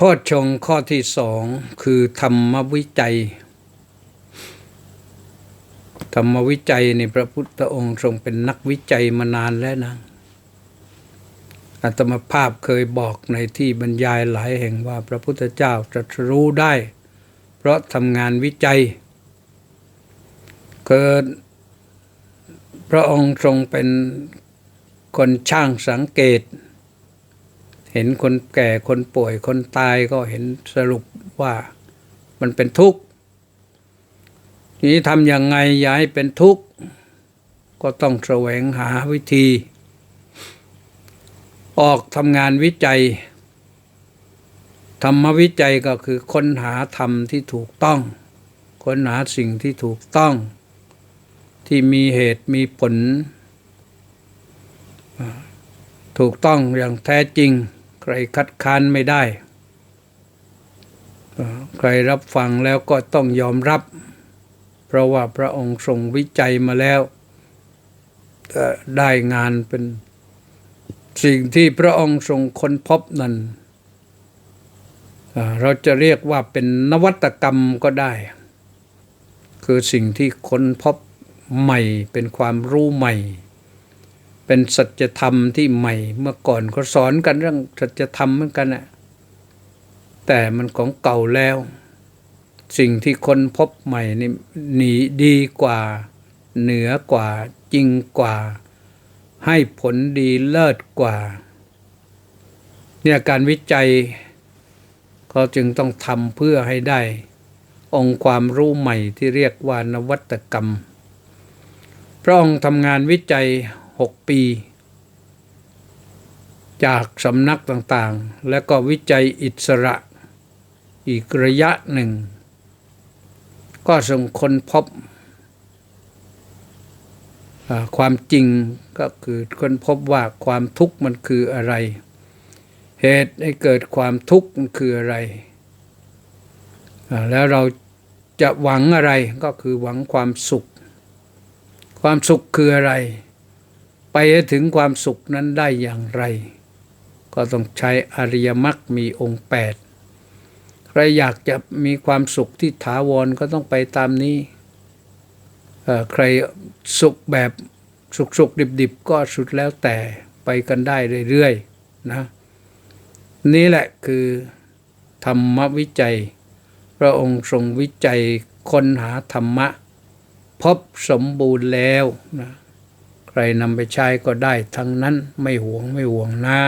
พอดชงข้อที่สองคือธรรมวิจัย ธรรมวิจัยในพระพุทธองค์ทรงเป็นนักวิจัยมานานแล้วนะอาตมาภาพเคยบอกในที่บรรยายหลายแห่งว่าพระพุทธเจ้าตรัสรู้ได้ เพราะทำงานวิจัย เกิดพระองค์ทรงเป็นคนช่างสังเกต เห็นคนแก่คนป่วยคนตายก็เห็นสรุปว่ามันเป็นทุกข์นี้ทำยังไงอย่าให้เป็นทุกข์ ก็ต้องแสวงหาวิธี ออกทำงานวิจัย ธรรมวิจัยก็คือค้นหาธรรมที่ถูกต้อง ค้นหาสิ่งที่ถูกต้อง ที่มีเหตุมีผล ถูกต้องอย่างแท้จริง ใครคัดค้านไม่ได้ ใครรับฟังแล้วก็ต้องยอมรับ เพราะว่าพระองค์ทรงวิจัยมาแล้ว ได้งานเป็นสิ่งที่พระองค์ทรงค้นพบนั้นเราจะเรียกว่าเป็นนวัตกรรมก็ได้ คือสิ่งที่ค้นพบใหม่เป็นความรู้ใหม่ เป็นสัจธรรมที่ใหม่เมื่อก่อนเขาสอนกันเรื่องสัจธรรมเหมือนกันนะแต่มันของเก่าแล้ว สิ่งที่คนพบใหม่นี่หนีดีกว่า เหนือกว่าจริงกว่า ให้ผลดีเลิศกว่า เนี่ยการวิจัยเขาจึงต้องทำเพื่อให้ได้ องค์ความรู้ใหม่ที่เรียกว่านวัตกรรมพระองค์ทำงานวิจัย หกปี จากสำนักต่างๆ และก็วิจัยอิสระอีกระยะหนึ่ง ก็ส่งคนพบความจริงก็คือคนพบว่าความทุกข์มันคืออะไร เหตุให้เกิดความทุกข์มันคืออะไร แล้วเราจะหวังอะไรก็คือหวังความสุข ความสุขคืออะไร ไปให้ถึงความสุขนั้นได้อย่างไร ก็ต้องใช้อริยมรรคมีองค์ 8 ใครอยากจะมีความสุขที่ถาวรก็ต้องไปตามนี้ ใครสุขแบบสุขสุขดิบดิบๆก็สุดแล้วแต่ไปกันได้เรื่อยๆนะนี่แหละคือธรรมวิจัย พระองค์ทรงวิจัยค้นหาธรรมะ พบสมบูรณ์แล้วนะ ใครนำไปใช้ก็ได้ทั้งนั้นไม่หวงไม่หวงนะ